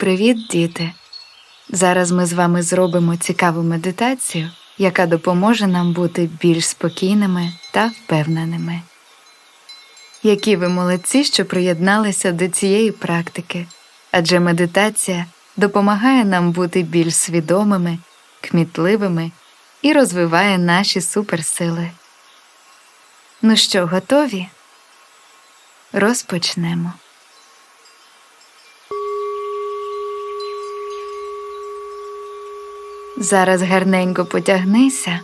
Привіт, діти! Зараз ми з вами зробимо цікаву медитацію, яка допоможе нам бути більш спокійними та впевненими. Які ви молодці, що приєдналися до цієї практики, адже медитація допомагає нам бути більш свідомими, кмітливими і розвиває наші суперсили. Ну що, готові? Розпочнемо. Зараз гарненько потягнися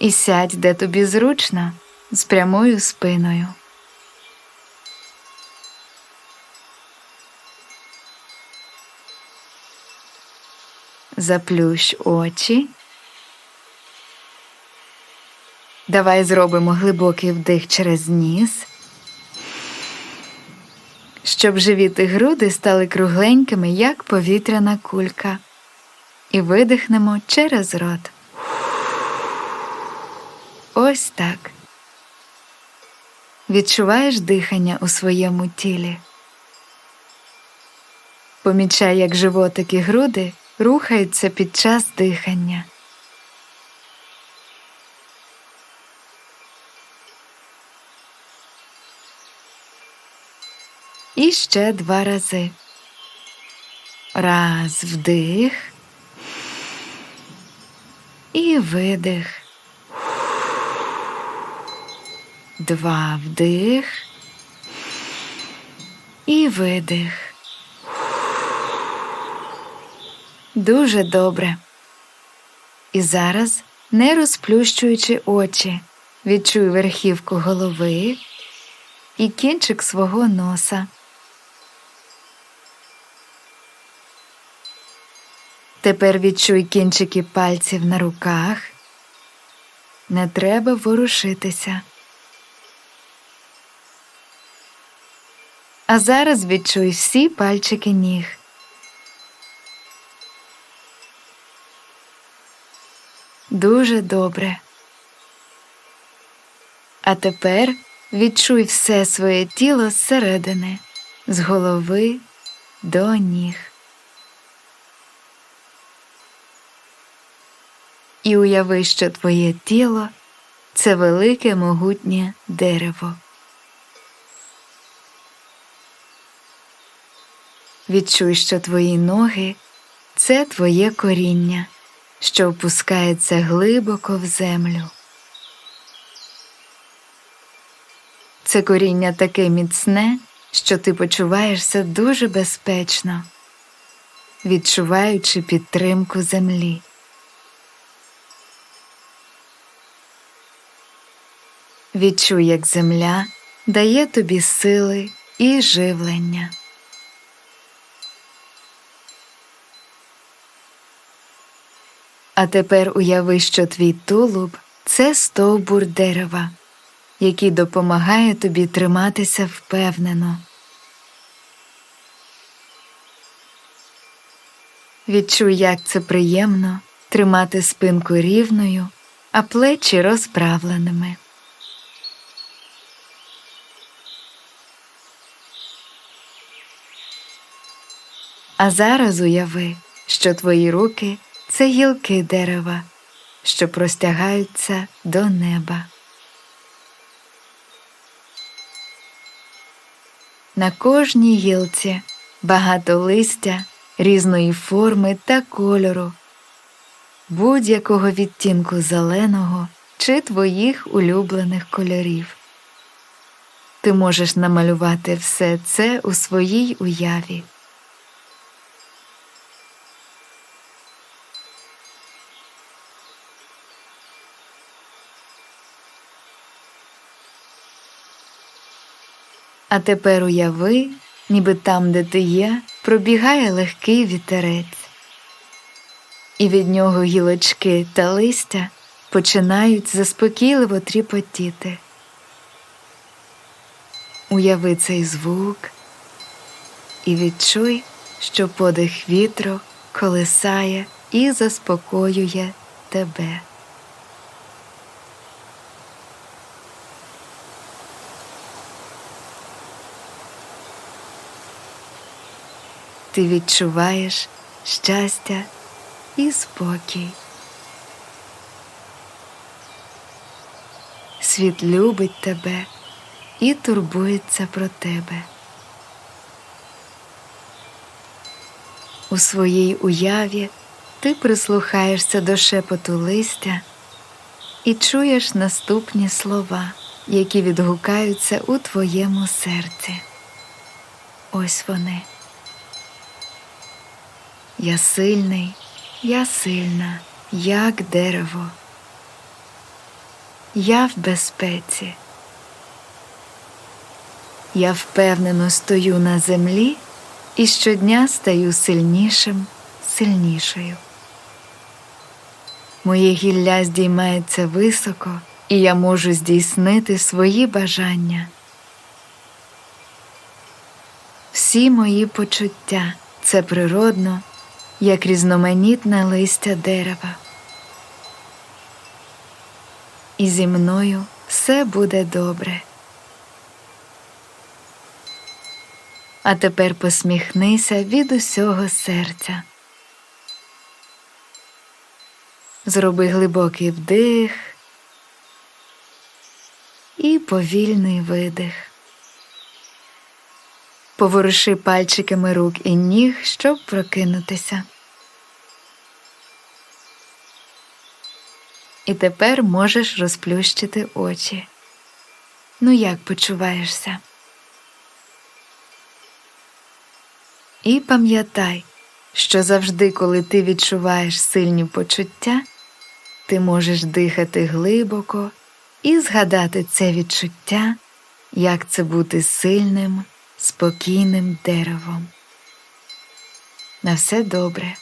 і сядь, де тобі зручно, з прямою спиною. Заплющ очі. Давай зробимо глибокий вдих через ніс, щоб живіт і груди стали кругленькими, як повітряна кулька і видихнемо через рот. Ось так. Відчуваєш дихання у своєму тілі. Помічай, як животик і груди рухаються під час дихання. І ще два рази. Раз вдих і видих. Два вдих і видих. Дуже добре. І зараз, не розплющуючи очі, відчуй верхівку голови і кінчик свого носа. Тепер відчуй кінчики пальців на руках. Не треба ворушитися. А зараз відчуй всі пальчики ніг. Дуже добре. А тепер відчуй все своє тіло зсередини, з голови до ніг. І уяви, що твоє тіло це велике могутнє дерево. Відчуй, що твої ноги це твоє коріння, що опускається глибоко в землю. Це коріння таке міцне, що ти почуваєшся дуже безпечно, відчуваючи підтримку землі. Відчуй, як земля дає тобі сили і живлення. А тепер уяви, що твій тулуб це стовбур дерева, який допомагає тобі триматися впевнено. Відчуй, як це приємно тримати спинку рівною, а плечі розправленими. А зараз уяви, що твої руки це гілки дерева, що простягаються до неба. На кожній гілці багато листя різної форми та кольору, будь-якого відтінку зеленого чи твоїх улюблених кольорів. Ти можеш намалювати все це у своїй уяві. А тепер уяви, ніби там, де ти є, пробігає легкий вітерець, і від нього гілочки та листя починають заспокійливо тріпотіти. Уяви цей звук і відчуй, що подих вітру колисає і заспокоює тебе. Ти відчуваєш щастя і спокій. Світ любить тебе і турбується про тебе. У своїй уяві ти прислухаєшся до шепоту листя і чуєш наступні слова, які відгукаються у твоєму серці. Ось вони. Я сильний, я сильна, як дерево. Я в безпеці. Я впевнено стою на землі і щодня стаю сильнішим, сильнішою. Моє гілля здіймається високо, і я можу здійснити свої бажання. Всі мої почуття це природно, як різноманітне листя дерева. І зі мною все буде добре. А тепер посміхнися від усього серця. Зроби глибокий вдих і повільний видих. Поворуши пальчиками рук і ніг, щоб прокинутися. І тепер можеш розплющити очі. Ну як почуваєшся? І пам'ятай, що завжди, коли ти відчуваєш сильні почуття, ти можеш дихати глибоко і згадати це відчуття, як це бути сильним, спокійним деревом. На все добре.